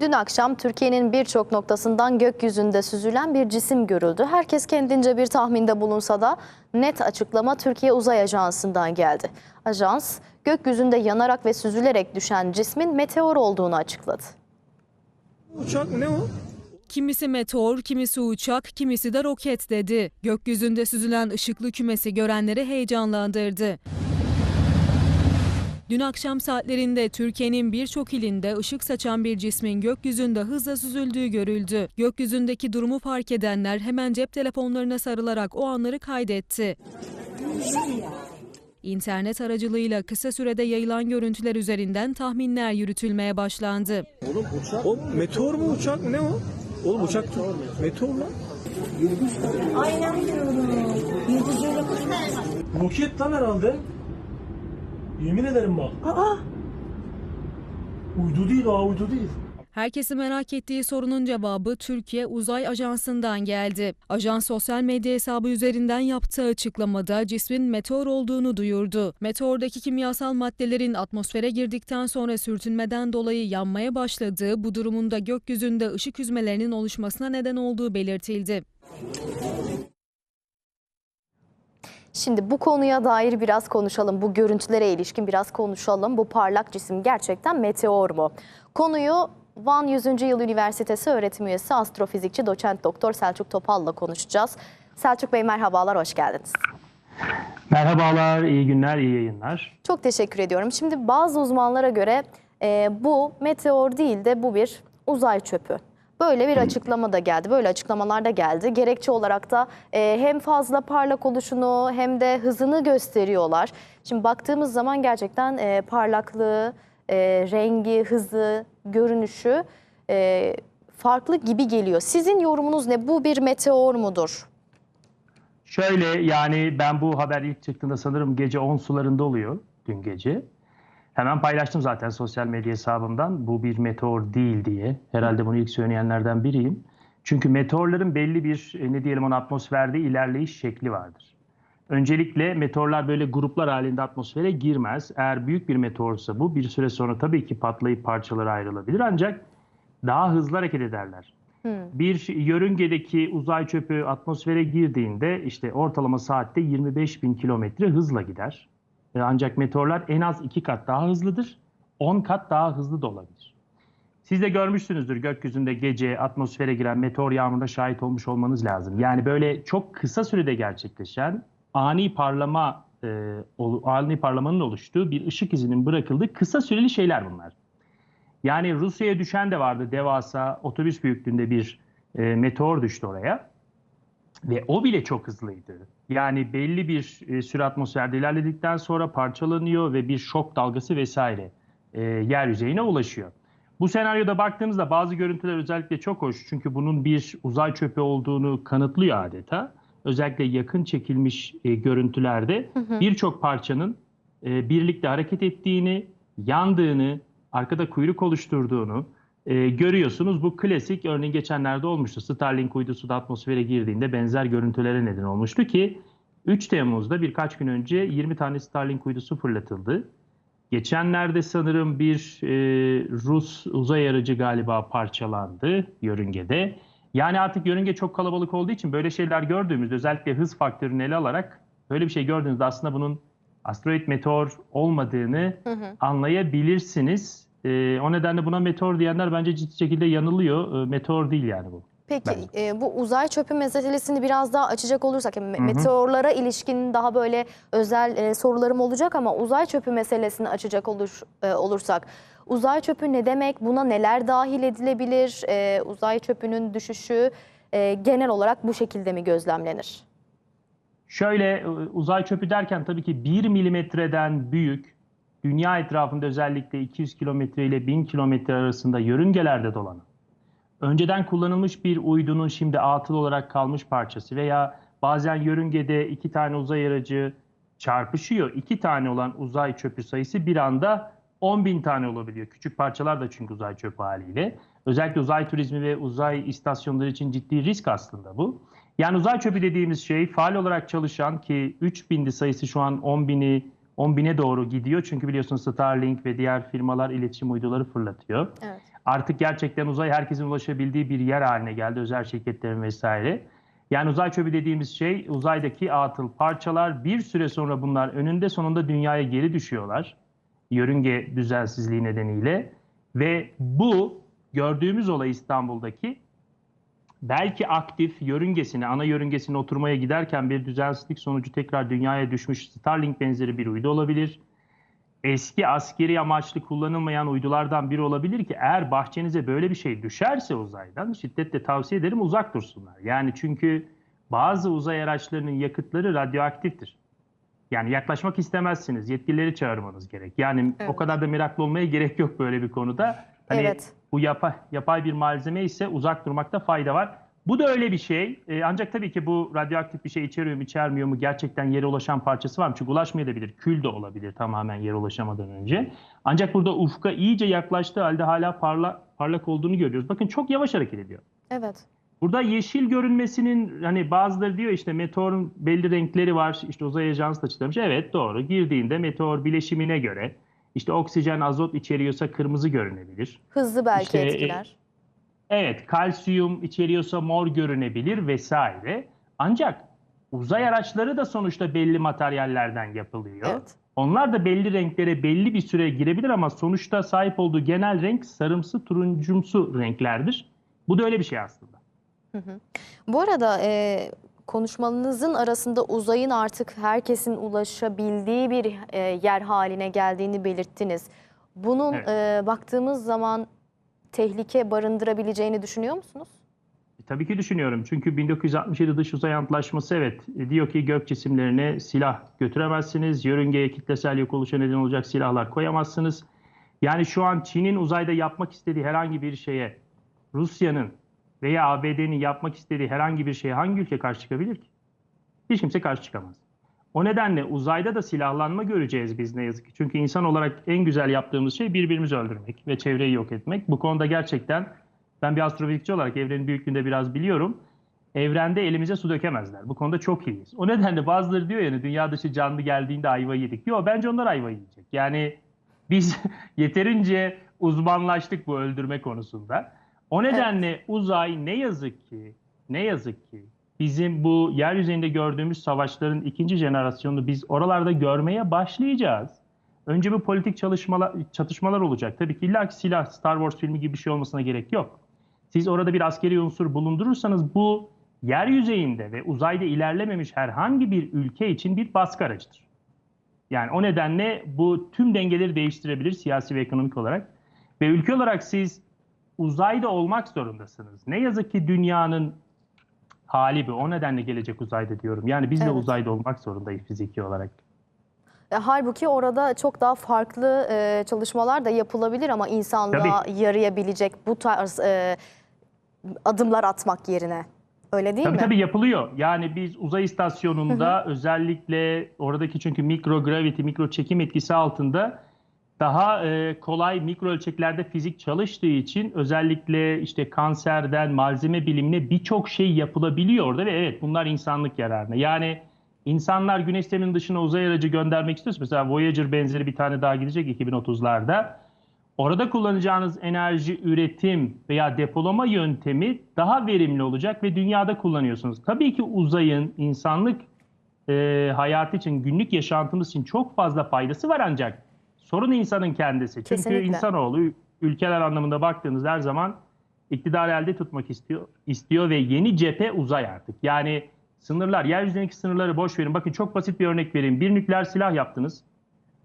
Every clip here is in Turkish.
Dün akşam Türkiye'nin birçok noktasından gökyüzünde süzülen bir cisim görüldü. Herkes kendince bir tahminde bulunsa da net açıklama Türkiye Uzay Ajansı'ndan geldi. Ajans, gökyüzünde yanarak ve süzülerek düşen cismin meteor olduğunu açıkladı. Uçak ne o? Kimisi meteor, kimisi uçak, kimisi de roket dedi. Gökyüzünde süzülen ışıklı kümesi görenleri heyecanlandırdı. Dün akşam saatlerinde Türkiye'nin birçok ilinde ışık saçan bir cismin gökyüzünde hızla süzüldüğü görüldü. Gökyüzündeki durumu fark edenler hemen cep telefonlarına sarılarak o anları kaydetti. İnternet aracılığıyla kısa sürede yayılan görüntüler üzerinden tahminler yürütülmeye başlandı. Oğlum uçak. O meteor mu uçak ne o? Oğlum uçak meteor lan. Aynen diyorum. Yıldız öyle. Roket lan herhalde. Yemin ederim bak. Aa, Uydu değil o uydu değil. Herkesi merak ettiği sorunun cevabı Türkiye Uzay Ajansı'ndan geldi. Ajans sosyal medya hesabı üzerinden yaptığı açıklamada cismin meteor olduğunu duyurdu. Meteordaki kimyasal maddelerin atmosfere girdikten sonra sürtünmeden dolayı yanmaya başladığı bu durumunda gökyüzünde ışık hüzmelerinin oluşmasına neden olduğu belirtildi. Şimdi bu konuya dair biraz konuşalım. Bu görüntülere ilişkin biraz konuşalım. Bu parlak cisim gerçekten meteor mu? Konuyu Van 100. Yıl Üniversitesi öğretim üyesi astrofizikçi doçent doktor Selçuk Topal'la konuşacağız. Selçuk Bey merhabalar, hoş geldiniz. Merhabalar, iyi günler, iyi yayınlar. Çok teşekkür ediyorum. Şimdi bazı uzmanlara göre e, bu meteor değil de bu bir uzay çöpü. Böyle bir açıklama da geldi, böyle açıklamalar da geldi. Gerekçe olarak da e, hem fazla parlak oluşunu hem de hızını gösteriyorlar. Şimdi baktığımız zaman gerçekten e, parlaklığı, e, rengi, hızı, görünüşü e, farklı gibi geliyor. Sizin yorumunuz ne? Bu bir meteor mudur? Şöyle yani ben bu haber ilk çıktığında sanırım gece 10 sularında oluyor dün gece. Hemen paylaştım zaten sosyal medya hesabımdan bu bir meteor değil diye. Herhalde bunu ilk söyleyenlerden biriyim. Çünkü meteorların belli bir e, ne diyelim ona atmosferde ilerleyiş şekli vardır. Öncelikle meteorlar böyle gruplar halinde atmosfere girmez. Eğer büyük bir meteorsa bu bir süre sonra tabii ki patlayıp parçalara ayrılabilir ancak daha hızlı hareket ederler. Bir yörüngedeki uzay çöpü atmosfere girdiğinde işte ortalama saatte 25 bin kilometre hızla gider. E, Ancak meteorlar en az iki kat daha hızlıdır, 10 kat daha hızlı da olabilir. Siz de görmüşsünüzdür gökyüzünde gece atmosfere giren meteor yağmuruna şahit olmuş olmanız lazım. Yani böyle çok kısa sürede gerçekleşen ani parlama, e, ani parlamanın oluştuğu bir ışık izinin bırakıldığı kısa süreli şeyler bunlar. Yani Rusya'ya düşen de vardı devasa otobüs büyüklüğünde bir e, meteor düştü oraya. Ve o bile çok hızlıydı. Yani belli bir e, süre atmosferde ilerledikten sonra parçalanıyor ve bir şok dalgası vesaire e, yer yüzeyine ulaşıyor. Bu senaryoda baktığımızda bazı görüntüler özellikle çok hoş. Çünkü bunun bir uzay çöpü olduğunu kanıtlıyor adeta. Özellikle yakın çekilmiş e, görüntülerde birçok parçanın e, birlikte hareket ettiğini, yandığını, arkada kuyruk oluşturduğunu e, görüyorsunuz. Bu klasik örneğin geçenlerde olmuştu. Starlink uydusu da atmosfere girdiğinde benzer görüntülere neden olmuştu ki 3 Temmuz'da birkaç gün önce 20 tane Starlink uydusu fırlatıldı. Geçenlerde sanırım bir e, Rus uzay aracı galiba parçalandı yörüngede. Yani artık yörünge çok kalabalık olduğu için böyle şeyler gördüğümüzde özellikle hız faktörünü ele alarak böyle bir şey gördüğünüzde aslında bunun asteroid meteor olmadığını anlayabilirsiniz. Ee, o nedenle buna meteor diyenler bence ciddi şekilde yanılıyor. Ee, meteor değil yani bu. Peki e, bu uzay çöpü meselesini biraz daha açacak olursak yani me- meteorlara ilişkin daha böyle özel e, sorularım olacak ama uzay çöpü meselesini açacak olur e, olursak uzay çöpü ne demek? Buna neler dahil edilebilir? E, uzay çöpünün düşüşü e, genel olarak bu şekilde mi gözlemlenir? Şöyle e, uzay çöpü derken tabii ki 1 milimetreden büyük, dünya etrafında özellikle 200 kilometre ile 1000 kilometre arasında yörüngelerde dolanan, önceden kullanılmış bir uydunun şimdi atıl olarak kalmış parçası veya bazen yörüngede iki tane uzay aracı çarpışıyor. İki tane olan uzay çöpü sayısı bir anda 10 bin tane olabiliyor. Küçük parçalar da çünkü uzay çöpü haliyle. Özellikle uzay turizmi ve uzay istasyonları için ciddi risk aslında bu. Yani uzay çöpü dediğimiz şey faal olarak çalışan ki 3000'di sayısı şu an 10 bini 10 bine doğru gidiyor. Çünkü biliyorsunuz Starlink ve diğer firmalar iletişim uyduları fırlatıyor. Evet. Artık gerçekten uzay herkesin ulaşabildiği bir yer haline geldi. Özel şirketlerin vesaire. Yani uzay çöpü dediğimiz şey uzaydaki atıl parçalar bir süre sonra bunlar önünde sonunda dünyaya geri düşüyorlar. Yörünge düzensizliği nedeniyle. Ve bu gördüğümüz olay İstanbul'daki belki aktif yörüngesine, ana yörüngesine oturmaya giderken bir düzensizlik sonucu tekrar dünyaya düşmüş Starlink benzeri bir uydu olabilir. Eski askeri amaçlı kullanılmayan uydulardan biri olabilir ki eğer bahçenize böyle bir şey düşerse uzaydan şiddetle tavsiye ederim uzak dursunlar. Yani çünkü bazı uzay araçlarının yakıtları radyoaktiftir. Yani yaklaşmak istemezsiniz. Yetkilileri çağırmanız gerek. Yani Evet. o kadar da meraklı olmaya gerek yok böyle bir konuda. Hani Evet. bu yapay, yapay bir malzeme ise uzak durmakta fayda var. Bu da öyle bir şey. Ee, ancak tabii ki bu radyoaktif bir şey içeriyor mu içermiyor mu gerçekten yere ulaşan parçası var mı? Çünkü ulaşmayabilir. Kül de olabilir tamamen yere ulaşamadan önce. Ancak burada ufka iyice yaklaştığı halde hala parla, parlak olduğunu görüyoruz. Bakın çok yavaş hareket ediyor. Evet. Burada yeşil görünmesinin hani bazıları diyor işte meteorun belli renkleri var. İşte uzay ajansı da açıklamış. Evet doğru. Girdiğinde meteor bileşimine göre işte oksijen, azot içeriyorsa kırmızı görünebilir. Hızlı belki İşte, e, etkiler. Evet, kalsiyum içeriyorsa mor görünebilir vesaire. Ancak uzay araçları da sonuçta belli materyallerden yapılıyor. Evet. Onlar da belli renklere belli bir süre girebilir ama sonuçta sahip olduğu genel renk sarımsı, turuncumsu renklerdir. Bu da öyle bir şey aslında. Bu arada e, konuşmanızın arasında uzayın artık herkesin ulaşabildiği bir e, yer haline geldiğini belirttiniz. Bunun Evet. e, baktığımız zaman tehlike barındırabileceğini düşünüyor musunuz? E, Tabii ki düşünüyorum. Çünkü 1967 Dış Uzay Antlaşması evet e, diyor ki gök cisimlerine silah götüremezsiniz. Yörüngeye kitlesel yok oluşa neden olacak silahlar koyamazsınız. Yani şu an Çin'in uzayda yapmak istediği herhangi bir şeye Rusya'nın veya ABD'nin yapmak istediği herhangi bir şeye hangi ülke karşı çıkabilir ki? Hiç kimse karşı çıkamaz. O nedenle uzayda da silahlanma göreceğiz biz ne yazık ki. Çünkü insan olarak en güzel yaptığımız şey birbirimizi öldürmek ve çevreyi yok etmek. Bu konuda gerçekten ben bir astrofizikçi olarak evrenin büyüklüğünde biraz biliyorum. Evrende elimize su dökemezler. Bu konuda çok iyiyiz. O nedenle bazıları diyor yani dünya dışı canlı geldiğinde ayva yedik. Yok bence onlar ayva yiyecek. Yani biz yeterince uzmanlaştık bu öldürme konusunda. O nedenle uzay ne yazık ki ne yazık ki bizim bu yeryüzünde gördüğümüz savaşların ikinci jenerasyonunu biz oralarda görmeye başlayacağız. Önce bu politik çalışmalar, çatışmalar olacak. Tabii ki illa ki silah, Star Wars filmi gibi bir şey olmasına gerek yok. Siz orada bir askeri unsur bulundurursanız bu yeryüzeyinde ve uzayda ilerlememiş herhangi bir ülke için bir baskı aracıdır. Yani o nedenle bu tüm dengeleri değiştirebilir siyasi ve ekonomik olarak. Ve ülke olarak siz uzayda olmak zorundasınız. Ne yazık ki dünyanın hali bu. O nedenle gelecek uzayda diyorum. Yani biz de Evet. uzayda olmak zorundayız fiziki olarak. E, halbuki orada çok daha farklı e, çalışmalar da yapılabilir ama insanlığa yarayabilecek bu tarz e, adımlar atmak yerine. Öyle değil Tabii mi? tabii yapılıyor. Yani biz uzay istasyonunda özellikle oradaki çünkü mikrogravity, mikro çekim etkisi altında daha e, kolay mikro ölçeklerde fizik çalıştığı için özellikle işte kanserden malzeme bilimine birçok şey yapılabiliyor orada ve evet bunlar insanlık yararına. Yani insanlar güneş sisteminin dışına uzay aracı göndermek istiyorsa mesela Voyager benzeri bir tane daha gidecek 2030'larda. Orada kullanacağınız enerji üretim veya depolama yöntemi daha verimli olacak ve dünyada kullanıyorsunuz. Tabii ki uzayın insanlık e, hayatı için, günlük yaşantımız için çok fazla faydası var ancak sorun insanın kendisi. Çünkü Kesinlikle. insanoğlu ülkeler anlamında baktığınızda her zaman iktidarı elde tutmak istiyor, istiyor ve yeni cephe uzay artık. Yani sınırlar, yeryüzündeki sınırları boş verin. Bakın çok basit bir örnek vereyim. Bir nükleer silah yaptınız.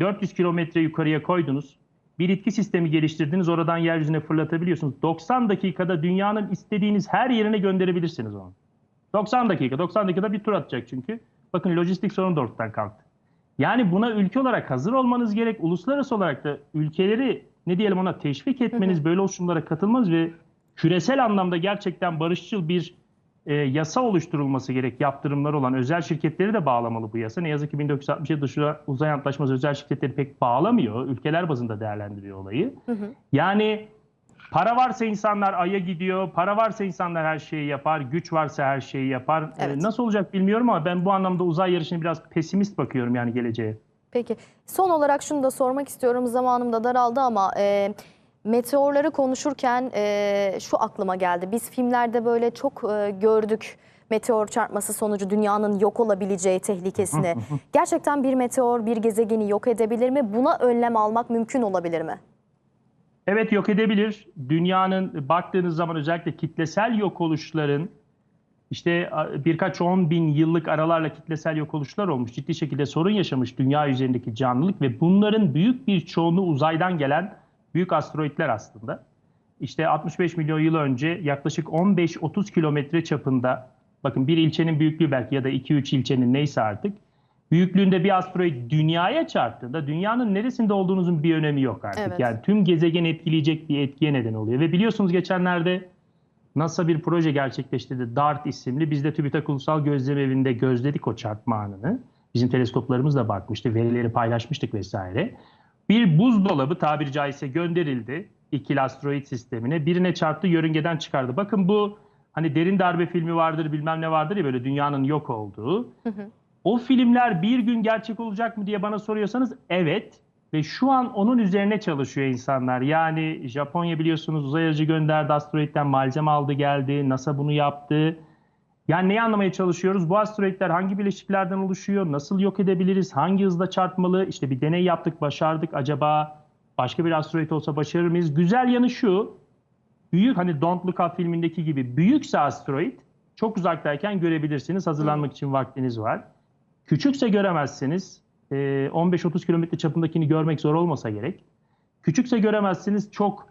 400 kilometre yukarıya koydunuz. Bir itki sistemi geliştirdiniz. Oradan yeryüzüne fırlatabiliyorsunuz. 90 dakikada dünyanın istediğiniz her yerine gönderebilirsiniz onu. 90 dakika. 90 dakikada bir tur atacak çünkü. Bakın lojistik sorun da ortadan kalktı. Yani buna ülke olarak hazır olmanız gerek. Uluslararası olarak da ülkeleri ne diyelim ona teşvik etmeniz, böyle oluşumlara katılmanız ve küresel anlamda gerçekten barışçıl bir e, yasa oluşturulması gerek. Yaptırımları olan özel şirketleri de bağlamalı bu yasa. Ne yazık ki 1967 dışı uzay antlaşması özel şirketleri pek bağlamıyor. Ülkeler bazında değerlendiriyor olayı. Yani para varsa insanlar aya gidiyor. Para varsa insanlar her şeyi yapar. Güç varsa her şeyi yapar. E, Evet. nasıl olacak bilmiyorum ama ben bu anlamda uzay yarışına biraz pesimist bakıyorum yani geleceğe. Peki son olarak şunu da sormak istiyorum. Zamanım da daraldı ama e, meteorları konuşurken e, şu aklıma geldi. Biz filmlerde böyle çok e, gördük meteor çarpması sonucu dünyanın yok olabileceği tehlikesini. Gerçekten bir meteor bir gezegeni yok edebilir mi? Buna önlem almak mümkün olabilir mi? Evet yok edebilir. Dünyanın baktığınız zaman özellikle kitlesel yok oluşların işte birkaç on bin yıllık aralarla kitlesel yok oluşlar olmuş. Ciddi şekilde sorun yaşamış dünya üzerindeki canlılık ve bunların büyük bir çoğunluğu uzaydan gelen büyük asteroitler aslında. İşte 65 milyon yıl önce yaklaşık 15-30 kilometre çapında bakın bir ilçenin büyüklüğü belki ya da 2-3 ilçenin neyse artık büyüklüğünde bir asteroid dünyaya çarptığında dünyanın neresinde olduğunuzun bir önemi yok artık. Evet. Yani tüm gezegeni etkileyecek bir etkiye neden oluyor. Ve biliyorsunuz geçenlerde NASA bir proje gerçekleştirdi. DART isimli. Biz de TÜBİTAK Ulusal Gözlem Evi'nde gözledik o çarpma anını. Bizim teleskoplarımız da bakmıştı. Verileri paylaşmıştık vesaire. Bir buzdolabı tabiri caizse gönderildi ikili asteroid sistemine. Birine çarptı yörüngeden çıkardı. Bakın bu hani derin darbe filmi vardır bilmem ne vardır ya böyle dünyanın yok olduğu. O filmler bir gün gerçek olacak mı diye bana soruyorsanız evet. Ve şu an onun üzerine çalışıyor insanlar. Yani Japonya biliyorsunuz uzay aracı gönderdi, asteroitten malzeme aldı geldi, NASA bunu yaptı. Yani neyi anlamaya çalışıyoruz? Bu asteroitler hangi bileşiklerden oluşuyor? Nasıl yok edebiliriz? Hangi hızla çarpmalı? İşte bir deney yaptık, başardık. Acaba başka bir asteroid olsa başarır mıyız? Güzel yanı şu, büyük hani Don't Look Up filmindeki gibi büyükse asteroid çok uzaktayken görebilirsiniz. Hazırlanmak için vaktiniz var. Küçükse göremezsiniz. Ee, 15-30 kilometre çapındakini görmek zor olmasa gerek. Küçükse göremezsiniz. Çok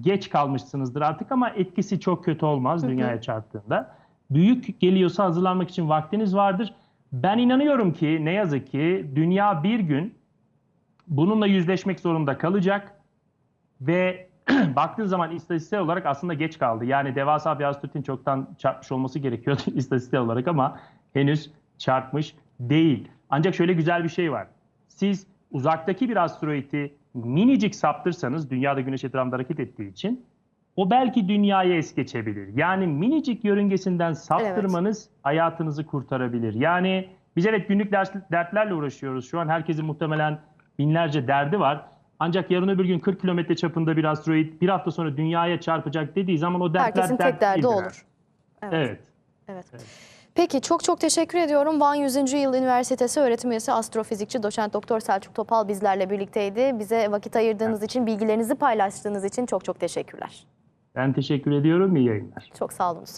geç kalmışsınızdır artık ama etkisi çok kötü olmaz dünyaya çarptığında. Büyük geliyorsa hazırlanmak için vaktiniz vardır. Ben inanıyorum ki ne yazık ki dünya bir gün bununla yüzleşmek zorunda kalacak ve baktığın zaman istatistiksel olarak aslında geç kaldı. Yani devasa bir asteroidin çoktan çarpmış olması gerekiyordu istatistiksel olarak ama henüz çarpmış değil. Ancak şöyle güzel bir şey var. Siz uzaktaki bir asteroidi minicik saptırsanız dünyada güneş etrafında hareket ettiği için o belki dünyaya es geçebilir. Yani minicik yörüngesinden saptırmanız hayatınızı kurtarabilir. Yani biz evet günlük ders, dertlerle uğraşıyoruz. Şu an herkesin muhtemelen binlerce derdi var. Ancak yarın öbür gün 40 kilometre çapında bir asteroid bir hafta sonra dünyaya çarpacak dediği zaman o dertler Herkesin dert tek derdi değildir olur. artık. Evet. Evet. Peki çok çok teşekkür ediyorum. Van 100. Yıl Üniversitesi öğretim üyesi astrofizikçi doçent doktor Selçuk Topal bizlerle birlikteydi. Bize vakit ayırdığınız için, bilgilerinizi paylaştığınız için çok çok teşekkürler. Ben teşekkür ediyorum. İyi yayınlar. Çok sağ olun.